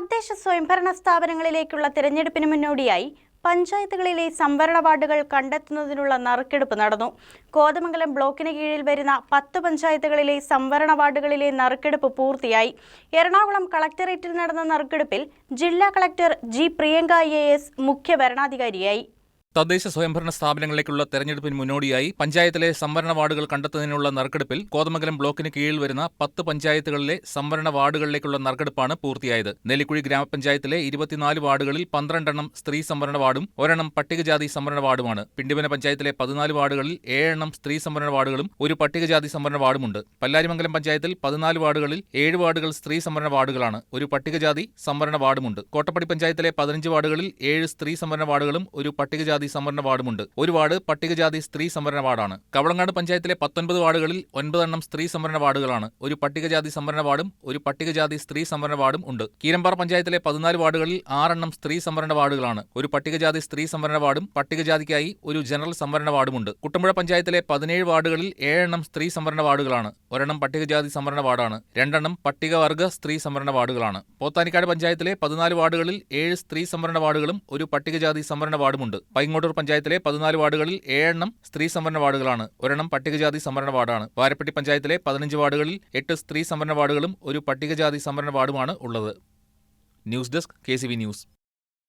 തദ്ദേശ സ്വയംഭരണ സ്ഥാപനങ്ങളിലേക്കുള്ള തിരഞ്ഞെടുപ്പിന് മുന്നോടിയായി പഞ്ചായത്തുകളിലെ സംവരണ വാർഡുകൾ കണ്ടെത്തുന്നതിനുള്ള നറുക്കെടുപ്പ് നടന്നു. കോതമംഗലം ബ്ലോക്കിന് കീഴിൽ വരുന്ന പത്ത് പഞ്ചായത്തുകളിലെ സംവരണ വാർഡുകളിലെ നറുക്കെടുപ്പ് പൂർത്തിയായി. എറണാകുളം കളക്ടറേറ്റിൽ നടന്ന നറുക്കെടുപ്പിൽ ജില്ലാ കളക്ടർ ജി പ്രിയങ്ക ഐ മുഖ്യ ഭരണാധികാരിയായി. തദ്ദേശ സ്വയംഭരണ സ്ഥാപനങ്ങളിലേക്കുള്ള തെരഞ്ഞെടുപ്പിന് മുന്നോടിയായി പഞ്ചായത്തിലെ സംവരണ വാർഡുകൾ കണ്ടെത്തുന്നതിനുള്ള നറുക്കെടുപ്പിൽ കോതമംഗലം ബ്ലോക്കിന് കീഴിൽ വരുന്ന പത്ത് പഞ്ചായത്തുകളിലെ സംവരണ വാർഡുകളിലേക്കുള്ള നറുക്കെടുപ്പാണ് പൂർത്തിയായത്. നെല്ലിക്കുഴി ഗ്രാമപഞ്ചായത്തിലെ ഇരുപത്തിനാല് വാർഡുകളിൽ പന്ത്രണ്ടെണ്ണം സ്ത്രീ സംവരണ വാർഡും ഒരെണ്ണം പട്ടികജാതി സംവരണ വാർഡുമാണ്. പിണ്ടിമന പഞ്ചായത്തിലെ പതിനാല് വാർഡുകളിൽ ഏഴെണ്ണം സ്ത്രീ സംവരണ വാർഡുകളും ഒരു പട്ടികജാതി സംവരണ വാർഡുമുണ്ട്. പല്ലാരിമംഗലം പഞ്ചായത്തിൽ പതിനാല് വാർഡുകളിൽ ഏഴ് വാർഡുകൾ സ്ത്രീ സംവരണ വാർഡുകളാണ് ഒരു പട്ടികജാതി സംവരണ വാർഡുമുണ്ട്. കോട്ടപ്പടി പഞ്ചായത്തിലെ പതിനഞ്ച് വാർഡുകളിൽ ഏഴ് സ്ത്രീ സംവരണ വാർഡുകളും ഒരു പട്ടികജാതി സംവരണ വാർഡുമുണ്ട്. ഒരു വാർഡ് പട്ടികജാതി സ്ത്രീ സംവരണ വാർഡാണ്. കവളങ്ങാട് പഞ്ചായത്തിലെ പത്തൊൻപത് വാർഡുകളിൽ ഒൻപതെണ്ണം സ്ത്രീ സംവരണ വാർഡുകളാണ്. ഒരു പട്ടികജാതി സംവരണ വാർഡും ഒരു പട്ടികജാതി സ്ത്രീ സംവരണ വാർഡും ഉണ്ട്. കീരമ്പാറ പഞ്ചായത്തിലെ പതിനാല് വാർഡുകളിൽ ആറെണ്ണം സ്ത്രീ സംവരണ വാർഡുകളാണ്. ഒരു പട്ടികജാതി സ്ത്രീ സംവരണ വാർഡും പട്ടികജാതിക്കായി ഒരു ജനറൽ സംവരണ വാർഡുമുണ്ട്. കുട്ടമ്പുഴ പഞ്ചായത്തിലെ പതിനേഴ് വാർഡുകളിൽ ഏഴെണ്ണം സ്ത്രീ സംവരണ വാർഡുകളാണ്. ഒരെണ്ണം പട്ടികജാതി സംവരണ വാർഡാണ്. രണ്ടെണ്ണം പട്ടികവർഗ സ്ത്രീ സംവരണ വാർഡുകളാണ്. പോത്താനിക്കാട് പഞ്ചായത്തിലെ പതിനാല് വാർഡുകളിൽ ഏഴ് സ്ത്രീ സംവരണ വാർഡുകളും ഒരു പട്ടികജാതി സംവരണ വാർഡുമുണ്ട്. പൈങ്ങോട്ടൂർ പഞ്ചായത്തിലെ പതിനാല് വാർഡുകളിൽ ഏഴെണ്ണം സ്ത്രീ സംവരണ വാർഡുകളാണ്. ഒരെണ്ണം പട്ടികജാതി സംവരണ വാർഡാണ്. വാരപ്പെട്ടി പഞ്ചായത്തിലെ പതിനഞ്ച് വാർഡുകളിൽ എട്ട് സ്ത്രീ സംവരണ വാർഡുകളും ഒരു പട്ടികജാതി സംവരണ വാർഡുമാണ് ഉള്ളത്. News desk K news.